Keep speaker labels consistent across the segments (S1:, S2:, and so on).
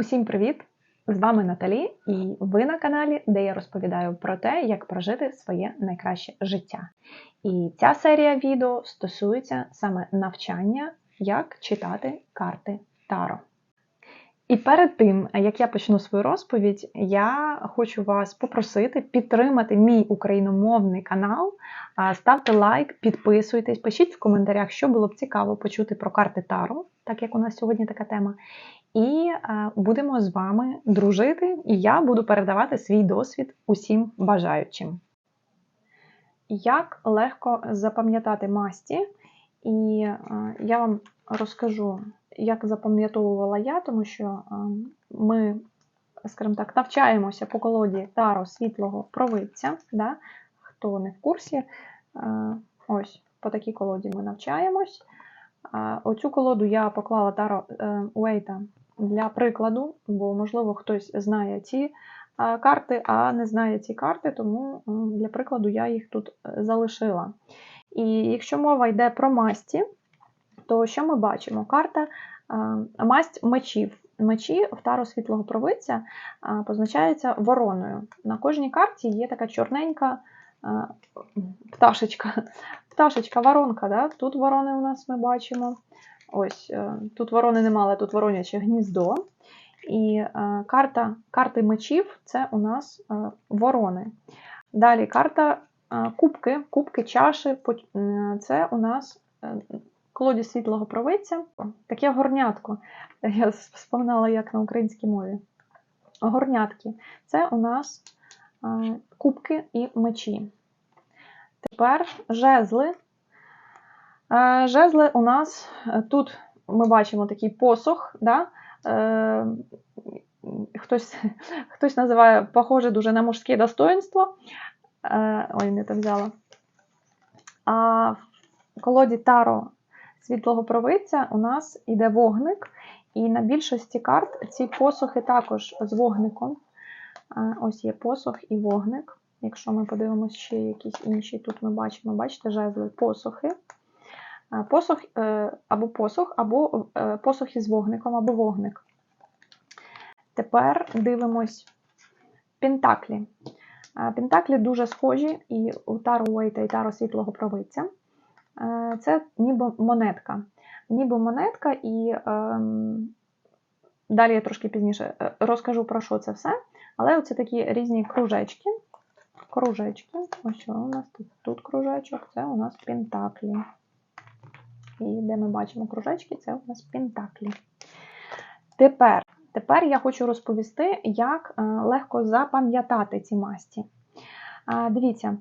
S1: Усім привіт! З вами Наталі, і ви на каналі, де я розповідаю про те, як прожити своє найкраще життя. І ця серія відео стосується саме навчання, як читати карти Таро. І перед тим, як я почну свою розповідь, я хочу вас попросити підтримати мій україномовний канал. Ставте лайк, підписуйтесь, пишіть в коментарях, що було б цікаво почути про карти Таро, так як у нас сьогодні така тема. І е, будемо з вами дружити, і я буду передавати свій досвід усім бажаючим. Як легко запам'ятати масті, і е, я вам розкажу, як запам'ятовувала я, тому що е, ми, скажімо так, навчаємося по колоді таро світлого провидця. Да? Хто не в курсі, ось по такій колоді ми навчаємось. Оцю колоду я поклала таро е, Уейта для прикладу, бо, можливо, хтось знає ці карти, а не знає ці карти, тому для прикладу я їх тут е, залишила. І якщо мова йде про масті, то що ми бачимо? Карта масть мечів. Мечі в таро світлого провидця позначаються вороною. На кожній карті є така чорненька пташечка, пташечка, воронка. Да? Тут ворони у нас ми бачимо. Ось е, тут ворони немає, тут вороняче гніздо. І е, карта карти мечів це у нас е, ворони. Далі карта кубки, кубки чаші це у нас колодязь світлого провидця. Таке горнятко. Я споминала як на українській мові. Горнятки. Це у нас кубки і мечі. Тепер жезли. Е, Жезли у нас е, тут ми бачимо такий посох. Да? Е, Хтось, хтось називає похоже дуже на мужське достоинство. Ой, не то взяла. А в колоді Таро світлого провидця у нас іде вогник, і на більшості карт ці посохи також з вогником. Ось є посох і вогник. Якщо ми подивимося ще якісь інші, тут ми бачимо, бачите, жезли, посохи. Е, Посох е, або посох, або е, посох із вогником, або вогник. Тепер дивимось пентаклі. Е, Пентаклі дуже схожі і у Таро Уейта, і Таро Світлого Провидця. Е, Це ніби монетка. Ніби монетка, і ем, далі я трошки пізніше е, розкажу про що це все. Але оце такі різні кружечки. Кружечки. Ось у нас тут, тут кружечок, це у нас пентаклі. І де ми бачимо кружечки, це у нас пентаклі. Тепер, тепер я хочу розповісти, як е, легко запам'ятати ці масті. Дивіться,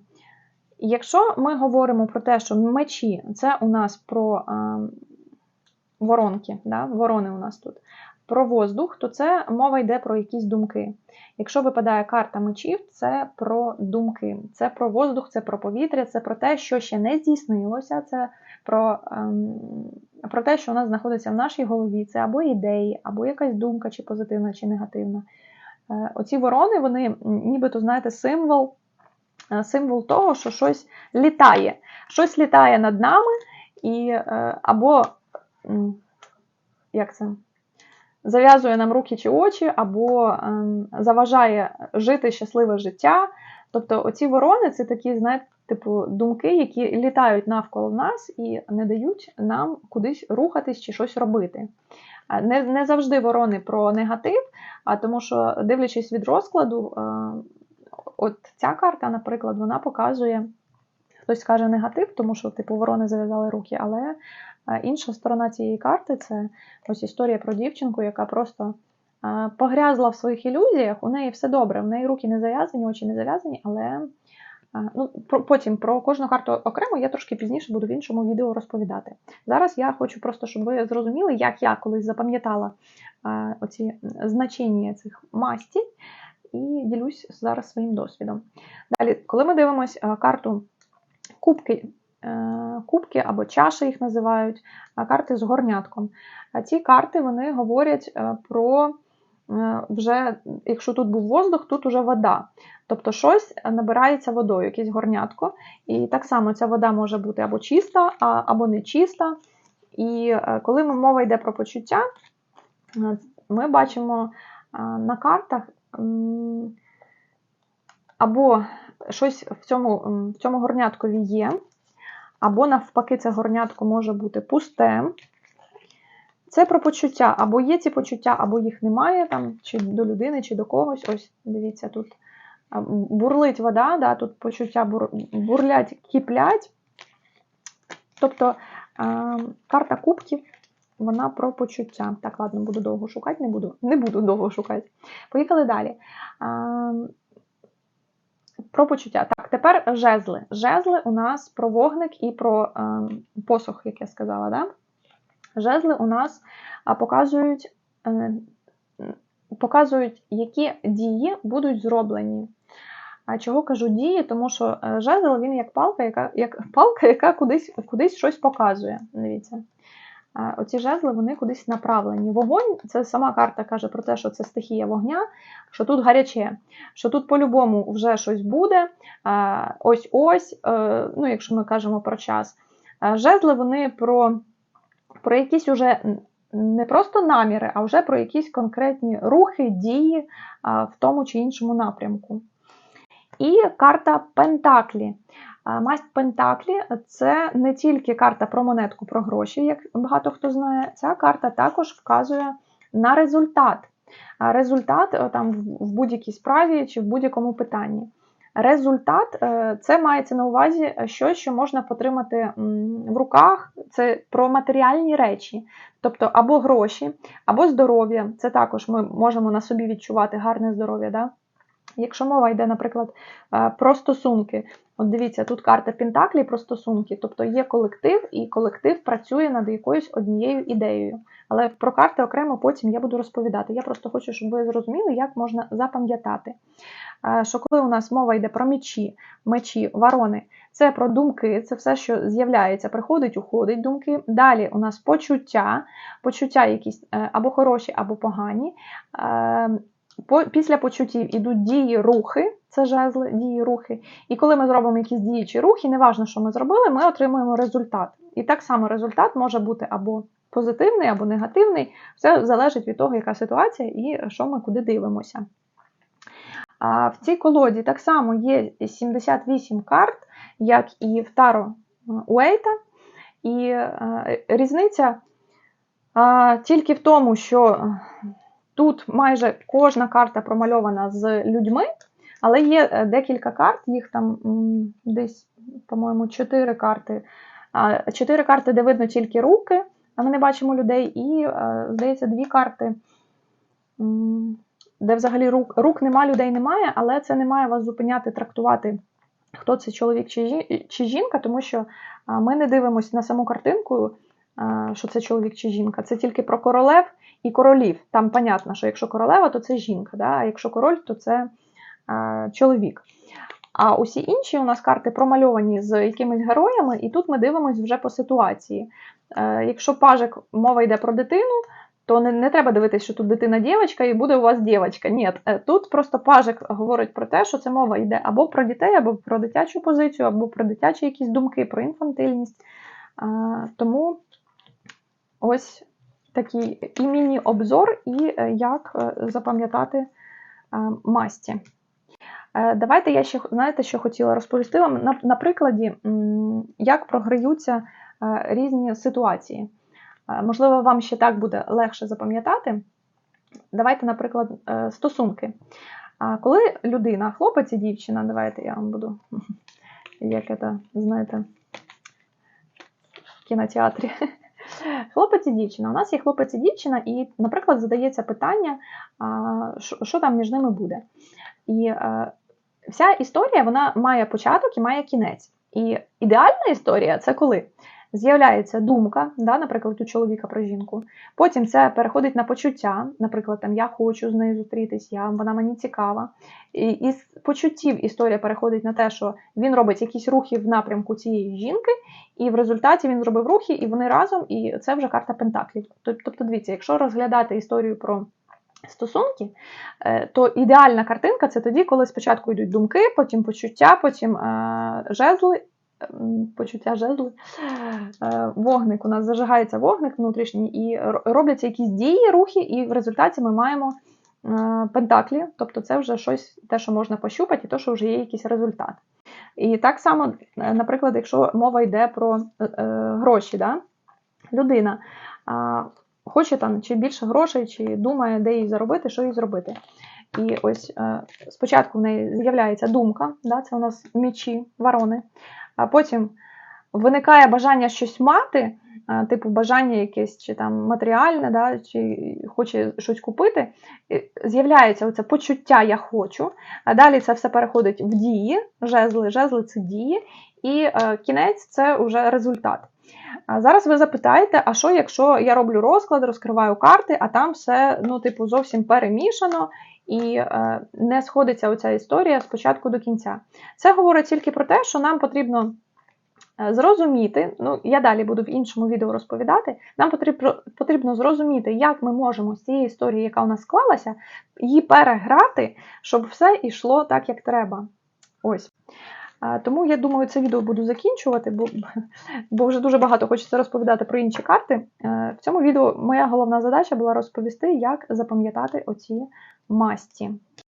S1: якщо ми говоримо про те, що мечі це у нас про е, воронки, да? ворони у нас тут, про воздух, то це мова йде про якісь думки. Якщо випадає карта мечів, це про думки, це про воздух, це про повітря, це про те, що ще не здійснилося, це про, ем, про те, що у нас знаходиться в нашій голові, це або ідеї, або якась думка, чи позитивна, чи негативна. Е, оці ворони, вони нібито, знаєте, символ, е, символ того, що щось літає. Щось літає над нами, і е, або як це? Зав'язує нам руки чи очі, або ем, заважає жити щасливе життя. Тобто, оці ворони це такі, знаєте, типу, думки, які літають навколо нас і не дають нам кудись рухатись чи щось робити. Не, не завжди ворони про негатив, а тому що, дивлячись від розкладу, е, от ця карта, наприклад, вона показує, хтось каже негатив, тому що типу ворони зав'язали руки, але інша сторона цієї карти це ось історія про дівчинку, яка просто погрязла в своїх ілюзіях, у неї все добре, в неї руки не зав'язані, очі не зав'язані, але ну, потім про кожну карту окремо я трошки пізніше буду в іншому відео розповідати. Зараз я хочу просто, щоб ви зрозуміли, як я колись запам'ятала оці значення цих масті, і ділюсь зараз своїм досвідом. Далі, коли ми дивимося карту кубки, кубки або чаші їх називають, карти з горнятком. А ці карти вони говорять е, про е, вже, якщо тут був воздух, тут уже вода. Тобто щось набирається водою, якесь горнятко. І так само ця вода може бути або чиста, або не чиста. І е, коли мова йде про почуття, ми бачимо на картах або щось в цьому, в цьому горняткові є, або навпаки, це горнятко може бути пусте. Це про почуття. Або є ці почуття, або їх немає, там, чи до людини, чи до когось. Ось, дивіться, тут бурлить вода, да, тут почуття бур, бурлять, киплять. Тобто карта кубків, вона про почуття. Так, ладно, буду довго шукати, не буду. Не буду довго шукати. Поїхали далі. Про почуття. Так, тепер жезли. Жезли у нас про вогник і про а, посох, як я сказала. Да? Жезли у нас показують, е, показують, які дії будуть зроблені. А чого кажу дії? Тому що е, жезл він як палка, яка як палка, яка кудись кудись щось показує. Дивіться. Оці жезли вони кудись направлені. Вогонь це сама карта каже про те, що це стихія вогня, що тут гаряче, що тут по-любому вже щось буде. Ось-ось, е, ну, якщо ми кажемо про час. Жезли вони про, про якісь уже не просто наміри, а вже про якісь конкретні рухи, дії в тому чи іншому напрямку. І карта Пентаклі. Масть Пентаклі це не тільки карта про монетку, про гроші, як багато хто знає. Ця карта також вказує на результат. Результат е, там в будь-якій справі чи в будь-якому питанні. Результат е, це мається на увазі щось, що можна потримати в руках. Це про матеріальні речі, тобто або гроші, або здоров'я. Це також ми можемо на собі відчувати гарне здоров'я. Да? Якщо мова йде, наприклад, е, про стосунки, от дивіться, тут карта Пентаклі про стосунки, тобто є колектив, і колектив працює над якоюсь однією ідеєю. Але про карти окремо потім я буду розповідати. Я просто хочу, щоб ви зрозуміли, як можна запам'ятати. Е, що коли у нас мова йде про мечі, мечі, ворони, це про думки, це все, що з'являється, приходить, уходить думки. Далі у нас почуття, почуття якісь е, або хороші, або погані. Після почуттів ідуть дії, рухи, це жезли, дії, рухи. І коли ми зробимо якісь діючі рухи, неважно, що ми зробили, ми отримуємо результат. І так само результат може бути або позитивний, або негативний. Все залежить від того, яка ситуація і що ми куди дивимося. А В цій колоді так само є 78 карт, як і в Таро Уейта. І е, різниця тільки в тому, що Тут майже кожна карта промальована з людьми, але є е, декілька карт, їх там десь, по-моєму, чотири карти. Чотири карти, де видно тільки руки, а ми не бачимо людей, і, е, здається, дві карти, де взагалі рук рук нема, людей немає, але це не має вас зупиняти, трактувати, хто це чоловік чи жінка, тому що ми не дивимося на саму картинку, що це чоловік чи жінка. Це тільки про королев і королів. Там понятно, що якщо королева, то це жінка, да? а якщо король, то це а, чоловік. А усі інші у нас карти промальовані з якимись героями, і тут ми дивимося вже по ситуації. Е, Якщо пажик мова йде про дитину, то не не треба дивитися, що тут дитина дівчинка і буде у вас дівчинка. Ні, е, тут просто пажик говорить про те, що це мова йде або про дітей, або про дитячу позицію, або про дитячі якісь думки, про інфантильність. Тому ось такий і міні-обзор, і е, як е, запам'ятати е, масті. Давайте я ще, знаєте, що хотіла розповісти вам на, на прикладі, як програються різні ситуації. Можливо, вам ще так буде легше запам'ятати. Давайте, наприклад, стосунки. Коли людина, хлопець і дівчина, давайте я вам буду, як це, знаєте, в кінотеатрі. Хлопець і дівчина. У нас є хлопець і дівчина, і, наприклад, задається питання, що там між ними буде. І е, вся історія вона має початок і має кінець. І ідеальна історія це коли з'являється думка, да, наприклад, у чоловіка про жінку. Потім це переходить на почуття, наприклад, там я хочу з нею зустрітись, я, вона мені цікава. І із почуттів історія переходить на те, що він робить якісь рухи в напрямку цієї жінки, і в результаті він зробив рухи, і вони разом, і це вже карта Пентаклів. Тобто, дивіться, якщо розглядати історію про. Стосунки, е, то ідеальна картинка це тоді, коли спочатку йдуть думки, потім почуття, потім е, жезли, почуття жезли. Е, Вогник, у нас зажигається вогник внутрішній, і робляться якісь дії, рухи, і в результаті ми маємо е, пентаклі, тобто це вже щось, те, що можна пощупати, і то, що вже є якийсь результат. І так само, е, наприклад, якщо мова йде про гроші, да? людина хоче там чи більше грошей, чи думає, де їй заробити, що їй зробити. І ось спочатку в неї з'являється думка, да, це у нас мечі, ворони, а потім виникає бажання щось мати, е, типу бажання якесь чи там матеріальне, да, чи хоче щось купити. З'являється оце почуття я хочу, а далі це все переходить в дії, жезли, жезли це дії, і е, кінець це вже результат. А зараз ви запитаєте, а що, якщо я роблю розклад, розкриваю карти, а там все ну, типу, зовсім перемішано і е, не сходиться оця історія з початку до кінця. Це говорить тільки про те, що нам потрібно е, зрозуміти, ну я далі буду в іншому відео розповідати. Нам потрібно, потрібно зрозуміти, як ми можемо з цієї історії, яка у нас склалася, її переграти, щоб все йшло так, як треба. Ось. Тому я думаю, це відео буду закінчувати, бо, бо вже дуже багато хочеться розповідати про інші карти. Е, В цьому відео моя головна задача була розповісти, як запам'ятати оці масті.